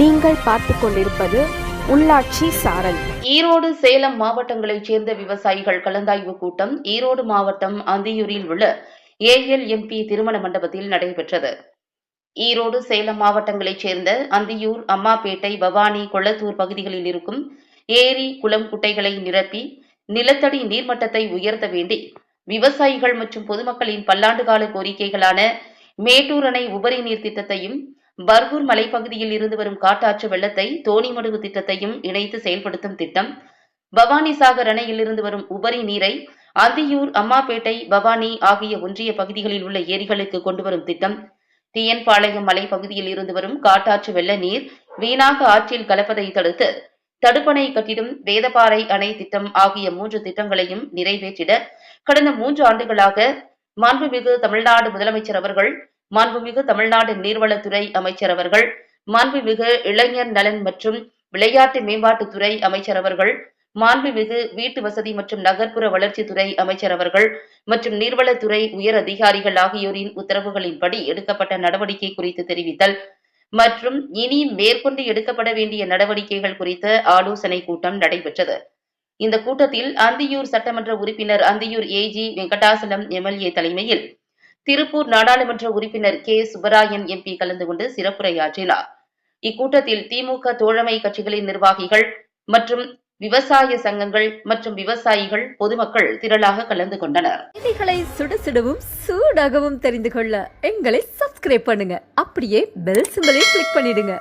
நீங்கள் பார்த்து கொண்டிருப்பது உள்ளாட்சி சாரல். ஈரோடு சேலம் மாவட்டங்களைச் சேர்ந்த விவசாயிகள் கலந்தாய்வு கூட்டம் ஈரோடு மாவட்டம் அந்தியூரில் உள்ள ஏஎல்எம்பி திருமண மண்டபத்தில் நடைபெற்றது. ஈரோடு சேலம் மாவட்டங்களைச் சேர்ந்த அந்தியூர் அம்மாப்பேட்டை பவானி கொள்ளத்தூர் பகுதிகளில் இருக்கும் ஏரி குளம் குட்டைகளை நிரப்பி நிலத்தடி நீர்மட்டத்தை உயர்த்த வேண்டி விவசாயிகள் மற்றும் பொதுமக்களின் பல்லாண்டு கால கோரிக்கைகளான மேட்டூர் அணை உபரி நீர் திட்டத்தையும் பர்கூர் மலைப்பகுதியில் இருந்து வரும் காட்டாற்று வெள்ளத்தை தோணிமடுவு திட்டத்தையும் இணைத்து செயல்படுத்தும் திட்டம் பவானி சாகர் அணையிலிருந்து வரும் உபரி நீரை அந்தியூர் அம்மாப்பேட்டை பவானி ஆகிய ஒன்றிய பகுதிகளில் உள்ள ஏரிகளுக்கு கொண்டு வரும் திட்டம் டிஎன்பாளையம் மலைப்பகுதியில் இருந்து வரும் காட்டாற்று வெள்ள நீர் வீணாக ஆற்றில் கலப்பதை தடுத்து தடுப்பணை கட்டிடும் வேதபாறை அணை திட்டம் ஆகிய மூன்று திட்டங்களையும் நிறைவேற்றிட கடந்த மூன்று ஆண்டுகளாக மாண்புமிகு தமிழ்நாடு முதலமைச்சர் அவர்கள் மாண்புமிகு தமிழ்நாடு நீர்வளத்துறை அமைச்சர் அவர்கள் மாண்புமிகு இளைஞர் நலன் மற்றும் விளையாட்டு மேம்பாட்டுத்துறை அமைச்சர் அவர்கள் மாண்புமிகு வீட்டு வசதி மற்றும் நகர்ப்புற வளர்ச்சித்துறை அமைச்சர் அவர்கள் மற்றும் நீர்வளத்துறை உயர் அதிகாரிகள் ஆகியோரின் உத்தரவுகளின்படி எடுக்கப்பட்ட நடவடிக்கை குறித்து தெரிவித்தல் மற்றும் இனி மேற்கொண்டு எடுக்கப்பட வேண்டிய நடவடிக்கைகள் குறித்த ஆலோசனை கூட்டம் நடைபெற்றது. இந்த கூட்டத்தில் அந்தியூர் சட்டமன்ற உறுப்பினர் அந்தியூர் ஏஜி வெங்கடாசலம் எம்எல்ஏ தலைமையில் திருப்பூர் நாடாளுமன்ற உறுப்பினர் கே. சுப்பராயன் எம்பி கலந்து கொண்டு சிறப்புரையாற்றினார். இக்கூட்டத்தில் திமுக தோழமை கட்சிகளின் நிர்வாகிகள் மற்றும் விவசாய சங்கங்கள் மற்றும் விவசாயிகள் பொதுமக்கள் திரளாக கலந்து கொண்டனர். செய்திகளை சுட சுடவும் சூடாகவும் தெரிந்து கொள்ள எங்களை சப்ஸ்கிரைப் பண்ணுங்க. அப்படியே பெல் சிம்பலையும் கிளிக் பண்ணிடுங்க.